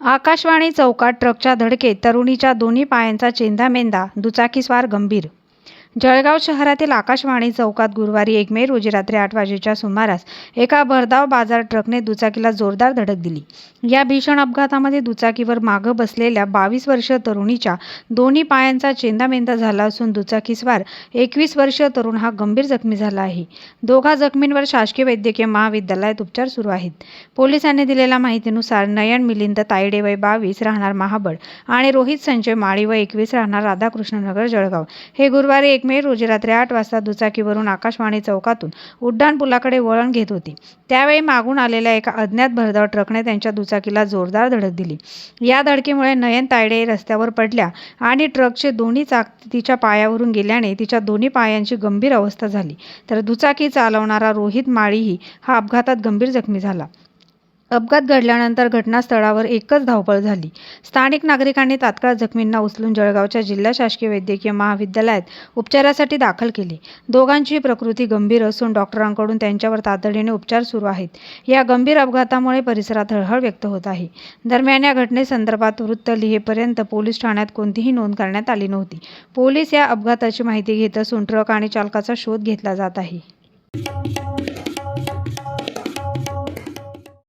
आकाशवाणी चौकात ट्रकच्या धडकेत तरुणीच्या दोन्ही पायांचा चेंदामेंदा दुचाकीस्वार गंभीर जळगाव शहरातील आकाशवाणी चौकात गुरुवारी एक मे रोजी रात्री आठ वाजेच्या सुमारास एका भरधाव बाजार ट्रकने दुचाकीला जोरदार धडक दिली. या भीषण अपघातामध्ये दुचाकीवर मागं बसलेल्या बावीस वर्षीय तरुणीच्या दोन्ही पायांचा चेंदामेंदा झाला असून दुचाकीस्वार एकवीस वर्षीय तरुण हा गंभीर जखमी झाला आहे. दोघा जखमींवर शासकीय वैद्यकीय महाविद्यालयात उपचार सुरू आहेत. पोलिसांनी दिलेल्या माहितीनुसार नयन मिलिंद तायडे वय बावीस राहणार महाबळ आणि रोहित संजय माळी व एकवीस राहणार राधाकृष्णनगर जळगाव. हे गुरुवारी एक मे रोजी रात्री आठ वाजता दुचाकीवरून आकाशवाणी चौकातून उड्डाणपुलाकडे वळण घेत होती. त्यावेळी मागून आलेल्या एका अज्ञात भरधाव ट्रकने त्यांच्या दुचाकीला जोरदार धडक दिली. या धडकेमुळे नयन तायडे रस्त्यावर पडल्या आणि ट्रकचे दोन्ही चाक तिच्या पायावरून गेल्याने तिच्या दोन्ही पायांची गंभीर अवस्था झाली. तर दुचाकी चालवणारा रोहित माळीही हा अपघातात गंभीर जखमी झाला. अपघात घडल्यानंतर घटनास्थळावर एकच धावपळ झाली. स्थानिक नागरिकांनी तात्काळ जखमींना उचलून जळगावच्या जिल्हा शासकीय वैद्यकीय महाविद्यालयात उपचारासाठी दाखल केले. दोघांची प्रकृती गंभीर असून डॉक्टरांकडून त्यांच्यावर तातडीने उपचार सुरू आहेत. या गंभीर अपघातामुळे परिसरात हळहळ व्यक्त होत आहे. दरम्यान या घटनेसंदर्भात वृत्त लिहेपर्यंत पोलीस ठाण्यात कोणतीही नोंद करण्यात आली नव्हती. पोलीस या अपघाताची माहिती घेत असून ट्रक आणि चालकाचा शोध घेतला जात आहे.